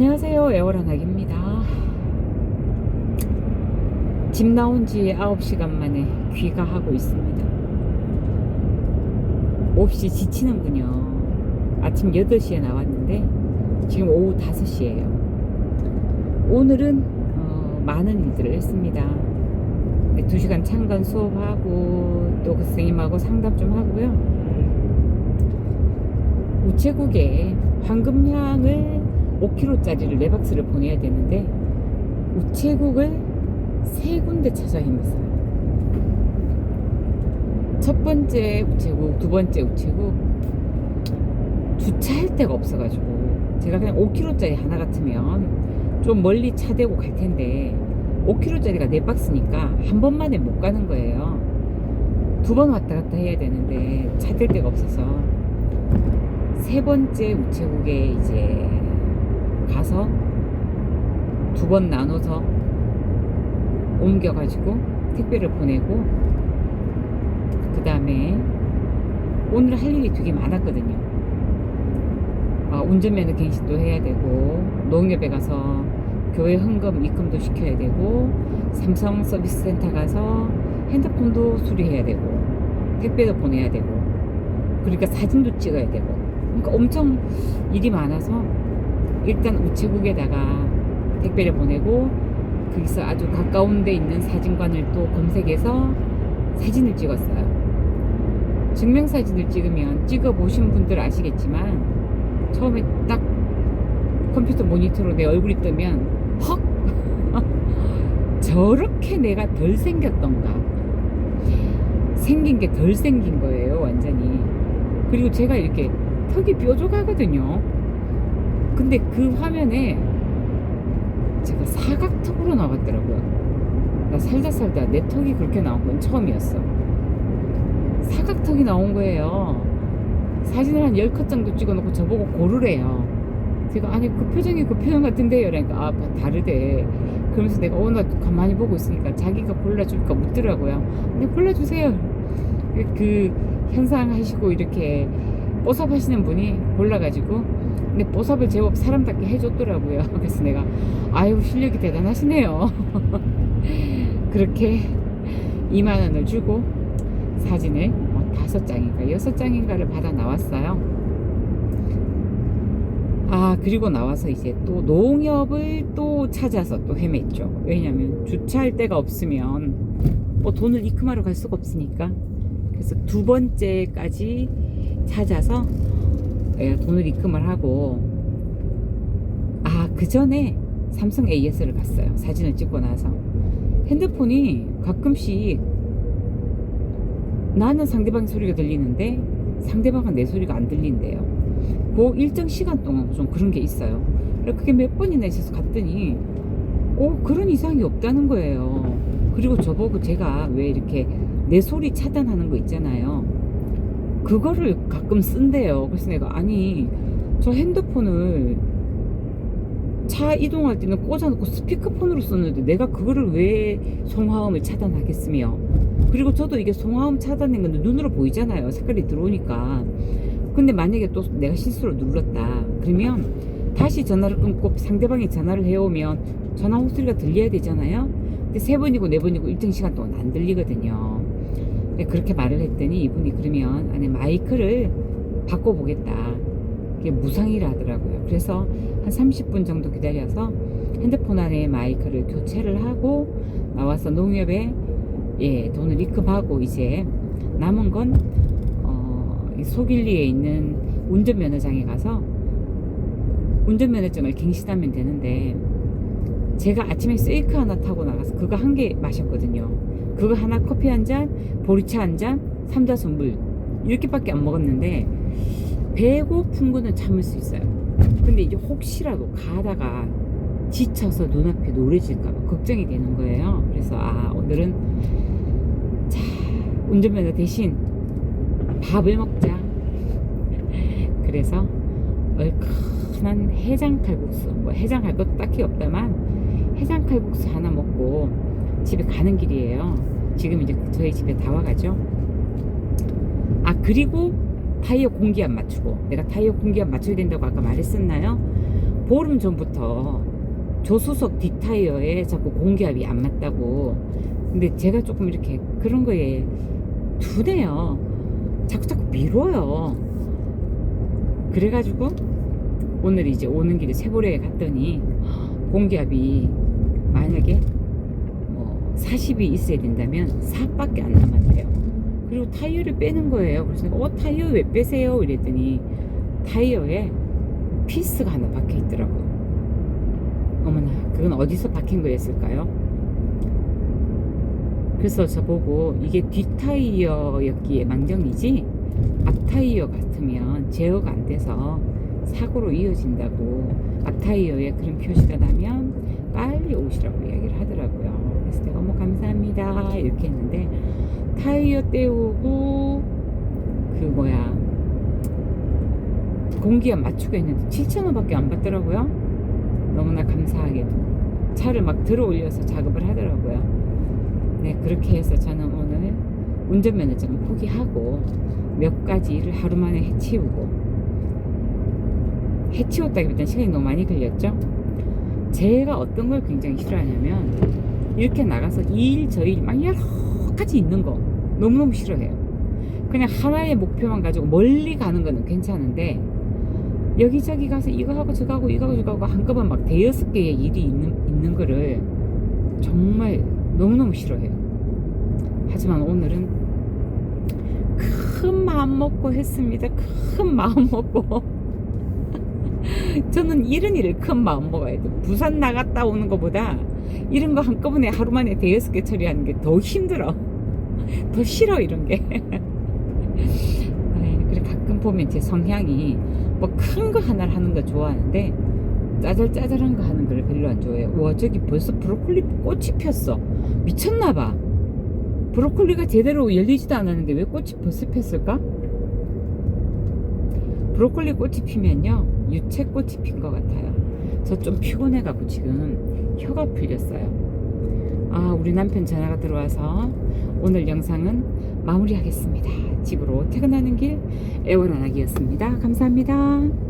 안녕하세요. 에어라낙입니다. 집 나온 지 9시간 만에 귀가하고 있습니다. 몹시 지치는군요. 아침 8시에 나왔는데 지금 오후 5시예요. 오늘은 어, 많은 일들을 했습니다. 2시간 창간 수업하고 또 그 선생님하고 상담 좀 하고요. 우체국에 황금향을 5kg짜리를 네 박스를 보내야 되는데 우체국을 세 군데 찾아 헤맸어요. 첫 번째 우체국, 두 번째 우체국 주차할 데가 없어가지고 제가 그냥 5kg짜리 하나 같으면 좀 멀리 차 대고 갈 텐데 5kg짜리가 네 박스니까 한 번만에 못 가는 거예요. 두 번 왔다 갔다 해야 되는데 차댈 데가 없어서 세 번째 우체국에 이제 가서 두 번 나눠서 옮겨가지고 택배를 보내고 그 다음에 오늘 할 일이 되게 많았거든요. 아, 운전면허 갱신도 해야 되고 농협에 가서 교회 헌금 입금도 시켜야 되고 삼성 서비스 센터 가서 핸드폰도 수리해야 되고 택배도 보내야 되고 그러니까 사진도 찍어야 되고 그러니까 엄청 일이 많아서 일단 우체국에다가 택배를 보내고 거기서 아주 가까운 데 있는 사진관을 또 검색해서 사진을 찍었어요. 증명사진을 찍으면 찍어보신 분들 아시겠지만 처음에 딱 컴퓨터 모니터로 내 얼굴이 뜨면 헉! 저렇게 내가 덜 생겼던가 생긴 게 덜 생긴 거예요 완전히 그리고 제가 이렇게 턱이 뾰족하거든요 근데 그 화면에 제가 사각턱으로 나왔더라고요. 나 살다 살다 내 턱이 그렇게 나온 건 처음이었어. 사각턱이 나온 거예요. 사진을 한 10컷 정도 찍어놓고 저보고 고르래요. 제가 아니 그 표정이 그 표정 같은데요? 그러니까 아 다르대. 그러면서 내가 어나 가만히 보고 있으니까 자기가 골라줄까 묻더라고요. 근데 골라주세요. 그, 그 현상 하시고 이렇게 뽀삽 하시는 분이 골라가지고 근데 뽀삽을 제법 사람답게 해줬더라고요. 그래서 내가 아유 실력이 대단하시네요. 그렇게 2만 원을 주고 사진을 뭐 다섯 장인가 여섯 장인가를 받아 나왔어요. 아 그리고 나와서 이제 또 농협을 또 찾아서 또 헤맸죠. 왜냐면 주차할 데가 없으면 뭐 돈을 입금하러 갈 수가 없으니까. 그래서 두 번째까지 찾아서 예, 돈을 입금을 하고. 아 그 전에 삼성 AS를 갔어요. 사진을 찍고 나서. 핸드폰이 가끔씩 나는 상대방 소리가 들리는데 상대방은 내 소리가 안 들린대요. 그 일정 시간 동안 좀 그런 게 있어요. 그게 몇 번이나 있어서 갔더니 어 그런 이상이 없다는 거예요. 그리고 저보고 제가 왜 이렇게 내 소리 차단하는 거 있잖아요 그거를 가끔 쓴대요. 그래서 내가 아니 저 핸드폰을 차 이동할 때는 꽂아놓고 스피커폰으로 썼는데 내가 그거를 왜 송화음을 차단하겠으며. 그리고 저도 이게 송화음 차단된 건데 눈으로 보이잖아요. 색깔이 들어오니까. 근데 만약에 또 내가 실수로 눌렀다. 그러면 다시 전화를 끊고 상대방이 전화를 해오면 전화 목소리가 들려야 되잖아요. 근데 세 번이고 네 번이고 일정 시간 동안 안 들리거든요 그렇게 말을 했더니 이분이 그러면 안에 마이크를 바꿔보겠다. 그게 무상이라 하더라고요. 그래서 한 30분 정도 기다려서 핸드폰 안에 마이크를 교체를 하고 나와서 농협에 예 돈을 입금하고 이제 남은 건 어, 이 소길리에 있는 운전면허장에 가서 운전면허증을 갱신하면 되는데 제가 아침에 세이크 하나 타고 나가서 그거 한 개 마셨거든요. 그거 하나 커피 한 잔, 보리차 한 잔, 삼다수 물 이렇게밖에 안 먹었는데 배고픈 거는 참을 수 있어요. 근데 이제 혹시라도 가다가 지쳐서 눈앞에 노래질까봐 걱정이 되는 거예요. 그래서 아 오늘은 자 운전면허 대신 밥을 먹자. 그래서 얼큰한 해장 칼국수, 뭐 해장 할 것도 딱히 없다만 해장 칼국수 하나 먹고 집에 가는 길이에요. 지금 이제 저희 집에 다 와가죠. 아 그리고 타이어 공기압 맞추고 내가 타이어 공기압 맞춰야 된다고 아까 말했었나요? 보름 전부터 조수석 뒷타이어에 자꾸 공기압이 안 맞다고. 근데 제가 조금 이렇게 그런 거에 두네요. 자꾸 자꾸 미뤄요. 그래가지고 오늘 이제 오는 길에 세보레에 갔더니 공기압이 만약에 뭐 40이 있어야 된다면 4밖에 안 남았대요. 그리고 타이어를 빼는 거예요. 그래서 어 타이어 왜 빼세요? 이랬더니 타이어에 피스가 하나 박혀 있더라고요. 어머나 그건 어디서 박힌 거였을까요? 그래서 저보고 이게 뒷타이어였기에 망정이지 앞타이어 같으면 제어가 안 돼서 사고로 이어진다고 앞타이어에 그런 표시가 나면 빨리 오시라고 이야기를 하더라고요. 그래서 내가 어머 감사합니다 이렇게 했는데 타이어 떼우고 그 뭐야 공기압 맞추고 했는데 7,000원밖에 안 받더라고요. 너무나 감사하게도 차를 막 들어 올려서 작업을 하더라고요. 네 그렇게 해서 저는 오늘 운전면허증을 포기하고 몇 가지 일을 하루 만에 해치우고 해치웠다기보다는 시간이 너무 많이 걸렸죠. 제가 어떤 걸 굉장히 싫어하냐면 이렇게 나가서 이일 저일 막 여러 가지 있는 거 너무너무 싫어해요. 그냥 하나의 목표만 가지고 멀리 가는 거는 괜찮은데 여기저기 가서 이거 하고 저거 하고 이거 하고 저거 하고 한꺼번에 막 대여섯 개의 일이 있는, 있는 거를 정말 너무너무 싫어해요. 하지만 오늘은 큰 마음 먹고 했습니다. 큰 마음 먹고. 저는 이런 일을 큰 마음 먹어야 돼. 부산 나갔다 오는 것보다 이런 거 한꺼번에 하루 만에 대여섯 개 처리하는 게 더 힘들어. 더 싫어, 이런 게. 그래, 가끔 보면 제 성향이 뭐 큰 거 하나를 하는 거 좋아하는데 짜잘짜잘한 거 하는 걸 별로 안 좋아해요. 와, 저기 벌써 브로콜리 꽃이 폈어. 미쳤나봐. 브로콜리가 제대로 열리지도 않았는데 왜 꽃이 벌써 폈을까? 브로콜리 꽃이 피면요 유채꽃이 핀 것 같아요. 저 좀 피곤해가지고 지금 혀가 풀렸어요. 아 우리 남편 전화가 들어와서 오늘 영상은 마무리하겠습니다. 집으로 퇴근하는 길 애원 안하기였습니다. 감사합니다